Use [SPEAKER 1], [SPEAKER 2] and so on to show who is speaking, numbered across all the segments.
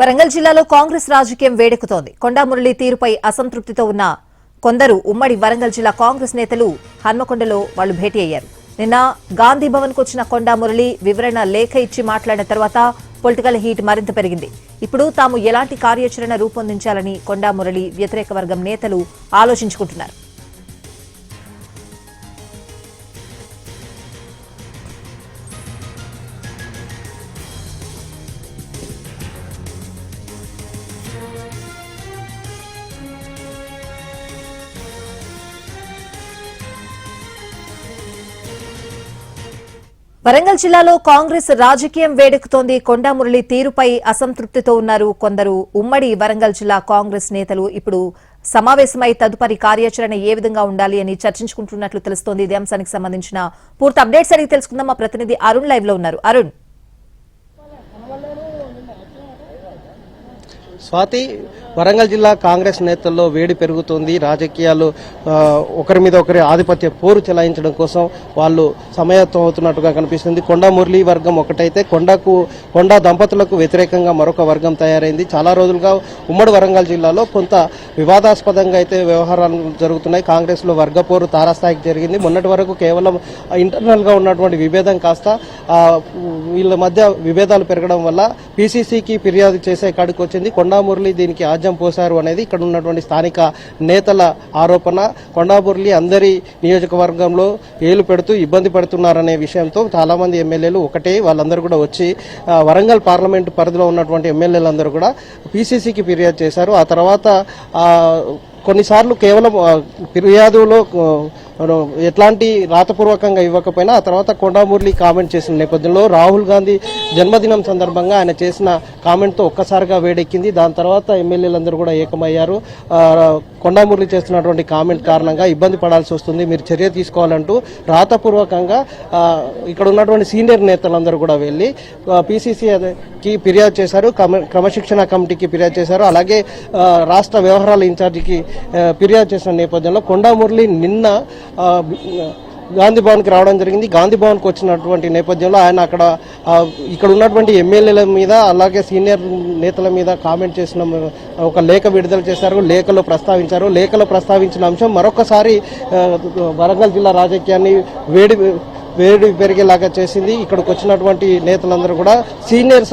[SPEAKER 1] వరంగల్ జిల్లాలో కాంగ్రెస్ రాజకీయం వేడెక్కుతోంది. కొండా మురళి తీరుపై అసంతృప్తితో ఉన్న కొందరు ఉమ్మడి వరంగల్ జిల్లా కాంగ్రెస్ నేతలు హన్మకొండలో వాళ్ళు భేటీ అయ్యారు. నిన్న గాంధీ భవన్కు వచ్చిన కొండా మురళి వివరణ లేఖ ఇచ్చి మాట్లాడిన తర్వాత పొలిటికల్ హీట్ మరింత పెరిగింది. ఇప్పుడు తాము ఎలాంటి కార్యాచరణ రూపొందించాలని కొండా మురళి వ్యతిరేక వర్గం నేతలు ఆలోచించుకుంటున్నారు. వరంగల్ జిల్లాలో కాంగ్రెస్ రాజకీయం వేడెక్కుతోంది. కొండా మురళి తీరుపై అసంతృప్తితో ఉన్నారు కొందరు. ఉమ్మడి వరంగల్ జిల్లా కాంగ్రెస్ నేతలు ఇప్పుడు సమావేశమై తదుపరి కార్యాచరణ ఏ విధంగా ఉండాలి అని చర్చించుకుంటున్నట్లు తెలుస్తోంది. ఇదే అంశానికి సంబంధించిన పూర్తి అప్డేట్స్ అడిగి తెలుసుకుందాం. మా ప్రతినిధి అరుణ్ లైవ్లో ఉన్నారు. అరుణ్.
[SPEAKER 2] స్వాతి వరంగల్ జిల్లా కాంగ్రెస్ నేతల్లో వేడి పెరుగుతుంది. రాజకీయాలు ఒకరి మీద ఒకరి ఆధిపత్య పోరు చెలాయించడం కోసం వాళ్ళు సమయత్వం అవుతున్నట్టుగా కనిపిస్తుంది. కొండా మురళీ వర్గం ఒకటైతే కొండకు కొండా దంపతులకు వ్యతిరేకంగా మరొక వర్గం తయారైంది. చాలా రోజులుగా ఉమ్మడి వరంగల్ జిల్లాలో కొంత వివాదాస్పదంగా అయితే వ్యవహారాలు జరుగుతున్నాయి. కాంగ్రెస్లో వర్గపోరు వర్గ పోరు తారాస్థాయికి జరిగింది. మొన్నటి వరకు కేవలం ఇంటర్నల్గా ఉన్నటువంటి విభేదం కాస్త వీళ్ళ మధ్య విభేదాలు పెరగడం వల్ల పీసీసీకి ఫిర్యాదు చేసే కాడికి వచ్చింది కొండా మురళి దీనికి రాజ్యం పోశారు అనేది ఇక్కడ ఉన్నటువంటి స్థానిక నేతల ఆరోపణ. కొండా అందరి నియోజకవర్గంలో ఏలు పెడుతూ ఇబ్బంది పడుతున్నారనే విషయంతో చాలామంది ఎమ్మెల్యేలు ఒకటే వాళ్ళందరూ కూడా వచ్చి వరంగల్ పార్లమెంటు పరిధిలో ఉన్నటువంటి ఎమ్మెల్యేలందరూ కూడా పీసీసీకి ఫిర్యాదు చేశారు. ఆ తర్వాత కొన్నిసార్లు కేవలం ఫిర్యాదులో ఎట్లాంటి రాతపూర్వకంగా ఇవ్వకపోయినా ఆ తర్వాత కొండామురళి కామెంట్ చేసిన నేపథ్యంలో రాహుల్ గాంధీ జన్మదినం సందర్భంగా ఆయన చేసిన కామెంట్తో ఒక్కసారిగా వేడెక్కింది. దాని తర్వాత ఎమ్మెల్యేలందరూ కూడా ఏకమయ్యారు. ఆ, కొండామురళి చేస్తున్నటువంటి కామెంట్ కారణంగా ఇబ్బంది పడాల్సి వస్తుంది. మీరు చర్య తీసుకోవాలంటూ రాతపూర్వకంగా ఇక్కడ ఉన్నటువంటి సీనియర్ నేతలందరూ కూడా వెళ్ళి పీసీసీకి ఫిర్యాదు చేశారు. క్రమశిక్షణ కమిటీకి ఫిర్యాదు చేశారు. అలాగే రాష్ట్ర వ్యవహారాల ఇన్ఛార్జికి ఫిర్యాదు చేసిన నేపథ్యంలో కొండా నిన్న గాంధీ భవన్కి రావడం జరిగింది. గాంధీ భవన్కి వచ్చినటువంటి నేపథ్యంలో ఆయన అక్కడ ఇక్కడ ఉన్నటువంటి ఎమ్మెల్యేల మీద అలాగే సీనియర్ నేతల మీద కామెంట్ చేసిన ఒక లేఖ విడుదల చేశారు. లేఖలో ప్రస్తావించారు. లేఖలో ప్రస్తావించిన అంశం మరొకసారి వరంగల్ జిల్లా రాజకీయాన్ని వేడి వేడి పెరిగేలాగా చేసింది. ఇక్కడికి వచ్చినటువంటి నేతలందరూ కూడా సీనియర్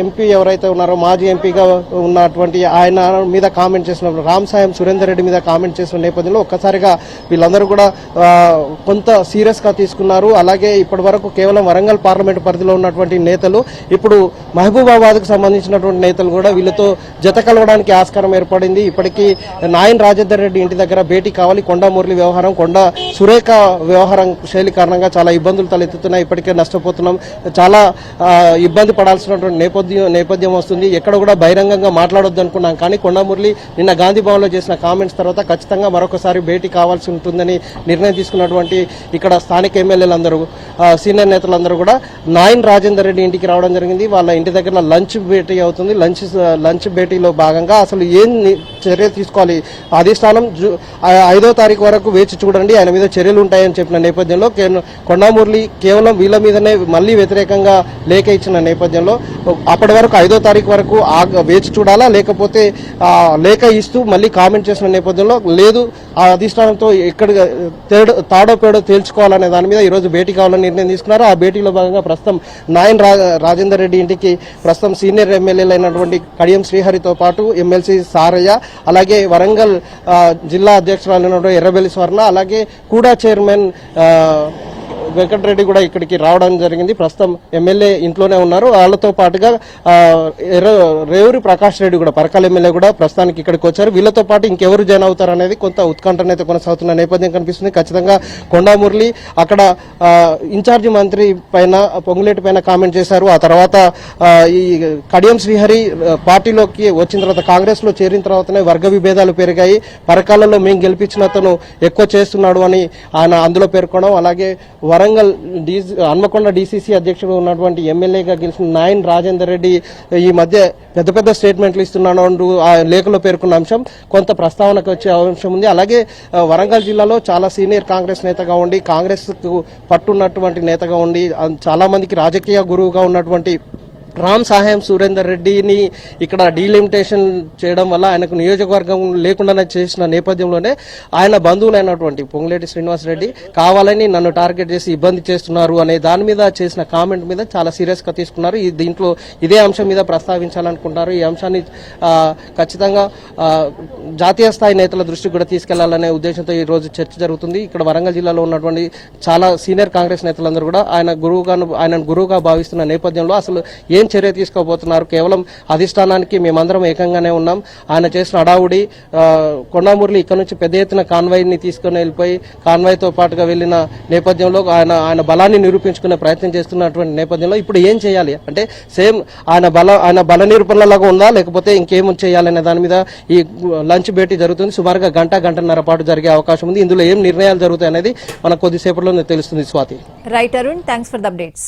[SPEAKER 2] ఎంపీ ఎవరైతే ఉన్నారో మాజీ ఎంపీగా ఉన్నటువంటి ఆయన మీద కామెంట్ చేసిన రామ్ సాయం సురేందర్ రెడ్డి మీద కామెంట్ చేసిన నేపథ్యంలో ఒక్కసారిగా వీళ్ళందరూ కూడా కొంత సీరియస్గా తీసుకున్నారు. అలాగే ఇప్పటి వరకు కేవలం వరంగల్ పార్లమెంట్ పరిధిలో ఉన్నటువంటి నేతలు ఇప్పుడు మహబూబాబాద్కు సంబంధించినటువంటి నేతలు కూడా వీళ్ళతో జత కలవడానికి ఆస్కారం ఏర్పడింది. ఇప్పటికీ నాయన్ రాజేందర్ రెడ్డి ఇంటి దగ్గర భేటీ కావాలి కొండ మురళి వ్యవహారం కొండ సురేఖ వ్యవహారం శైలి కారణంగా చాలా ఇబ్బందులు తలెత్తుతున్నాయి. ఇప్పటికే నష్టపోతున్నాం. చాలా ఇబ్బంది పడాల్సినటువంటి నేపథ్యం నేపథ్యం వస్తుంది. ఎక్కడ కూడా బహిరంగంగా మాట్లాడొద్దు అనుకున్నాం. కానీ కొండమురళి నిన్న గాంధీ భవన్లో చేసిన కామెంట్స్ తర్వాత ఖచ్చితంగా మరొకసారి భేటీ కావాల్సి ఉంటుందని నిర్ణయం తీసుకున్నటువంటి ఇక్కడ స్థానిక ఎమ్మెల్యేలందరూ సీనియర్ నేతలందరూ కూడా నాయన్ రాజేందర్ రెడ్డి ఇంటికి రావడం జరిగింది. వాళ్ళ ఇంటి దగ్గర లంచ్ భేటీ అవుతుంది. లంచ్ లంచ్ భేటీలో భాగంగా అసలు ఏం చర్య తీసుకోవాలి? అధిష్టానం ఐదో తారీఖు వరకు వేచి చూడండి. ఆయన మీద చర్యలు ఉంటాయని చెప్పిన నేపథ్యంలో కే- కొండామురళి కేవలం వీళ్ళ మీదనే మళ్ళీ వ్యతిరేకంగా లేఖ ఇచ్చిన నేపథ్యంలో అప్పటి వరకు ఐదో తారీఖు వరకు వేచి చూడాలా? లేకపోతే లేఖ ఇస్తూ మళ్ళీ కామెంట్ చేసిన నేపథ్యంలో లేదు ఆ అధిష్టానంతో ఎక్కడ తేడో తాడో పేడో తేల్చుకోవాలనే దాని మీద ఈరోజు భేటీ కావాలని నిర్ణయం తీసుకున్నారు. ఆ భేటీలో భాగంగా ప్రస్తుతం నాయన్ రా రాజేందర్ రెడ్డి ఇంటికి ప్రస్తుతం సీనియర్ ఎమ్మెల్యేలు అయినటువంటి కడియం శ్రీహరితో పాటు ఎమ్మెల్సీ సారయ్య అలాగే వరంగల్ జిల్లా అధ్యక్షురాలైనటువంటి ఎర్రబెల్లి స్వర్ణ అలాగే కూడా చైర్మన్ వెంకటరెడ్డి కూడా ఇక్కడికి రావడం జరిగింది. ప్రస్తుతం ఎమ్మెల్యే ఇంట్లోనే ఉన్నారు. వాళ్ళతో పాటుగా రేవూరి ప్రకాష్ రెడ్డి కూడా పరకాల ఎమ్మెల్యే కూడా ప్రస్తుతానికి ఇక్కడికి వచ్చారు. వీళ్ళతో పాటు ఇంకెవరు జాయిన్ అవుతారు అనేది కొంత ఉత్కంఠనైతే కొనసాగుతున్న నేపథ్యం కనిపిస్తుంది. ఖచ్చితంగా కొండా మురళి అక్కడ ఇన్ఛార్జి మంత్రి పైన పొంగులేటి పైన కామెంట్ చేశారు. ఆ తర్వాత ఈ కడియం శ్రీహరి పార్టీలోకి వచ్చిన తర్వాత కాంగ్రెస్లో చేరిన తర్వాతనే వర్గ విభేదాలు పెరిగాయి. పరకాలలో మేము గెలిపించిన అతను ఎక్కువ చేస్తున్నాడు అని ఆయన అందులో పేర్కొనడం. అలాగే వర వరంగల్ హన్మకొండ డీసీసీ అధ్యక్షుడు ఉన్నటువంటి ఎమ్మెల్యేగా గెలిచిన నాయన్ రాజేందర్ రెడ్డి ఈ మధ్య పెద్ద పెద్ద స్టేట్మెంట్లు ఇస్తున్నాను అంటూ ఆ లేఖలో పేర్కొన్న అంశం కొంత ప్రస్తావనకు వచ్చే అంశం ఉంది. అలాగే వరంగల్ జిల్లాలో చాలా సీనియర్ కాంగ్రెస్ నేతగా ఉండి కాంగ్రెస్కు పట్టున్నటువంటి నేతగా ఉండి చాలామందికి రాజకీయ గురువుగా ఉన్నటువంటి రామ్ సహాయం సురేందర్ రెడ్డిని ఇక్కడ డీలిమిటేషన్ చేయడం వల్ల ఆయనకు నియోజకవర్గం లేకుండానే చేసిన నేపథ్యంలోనే ఆయన బంధువులైనటువంటి పొంగులేటి శ్రీనివాస్ రెడ్డి కావాలని నన్ను టార్గెట్ చేసి ఇబ్బంది చేస్తున్నారు అనే దాని మీద చేసిన కామెంట్ మీద చాలా సీరియస్గా తీసుకున్నారు. ఈ దీంట్లో ఇదే అంశం మీద ప్రస్తావించాలనుకుంటున్నారు. ఈ అంశాన్ని ఖచ్చితంగా జాతీయ స్థాయి నేతల దృష్టికి కూడా తీసుకెళ్ళాలనే ఉద్దేశంతో ఈ రోజు చర్చ జరుగుతుంది. ఇక్కడ వరంగల్ జిల్లాలో ఉన్నటువంటి చాలా సీనియర్ కాంగ్రెస్ నేతలందరూ కూడా ఆయన గురువుగా ఆయన గురువుగా భావిస్తున్న నేపథ్యంలో అసలు ఏం చర్య తీసుకోబోతున్నారు. కేవలం అధిష్టానానికి మేమందరం ఏకంగానే ఉన్నాం. ఆయన చేసిన అడావుడి ఆ, కొండామురళి ఇక్కడ నుంచి పెద్ద ఎత్తున కాన్వాయ్ని తీసుకుని వెళ్ళిపోయి కాన్వాయ్తో పాటుగా వెళ్ళిన నేపథ్యంలో ఆయన ఆయన బలాన్ని నిరూపించుకునే ప్రయత్నం చేస్తున్నటువంటి నేపథ్యంలో ఇప్పుడు ఏం చేయాలి? అంటే సేమ్ ఆయన బల ఆయన బల నిరూపణలాగా ఉందా? లేకపోతే ఇంకేం చేయాలనే దాని మీద ఈ లంచ్ భేటీ జరుగుతుంది. సుమారుగా గంట గంటన్నర పాటు జరిగే అవకాశం ఉంది. ఇందులో ఏం నిర్ణయాలు జరుగుతాయి అనేది మనకు కొద్దిసేపట్లో తెలుస్తుంది Swathi.
[SPEAKER 1] Right Arun thanks for the updates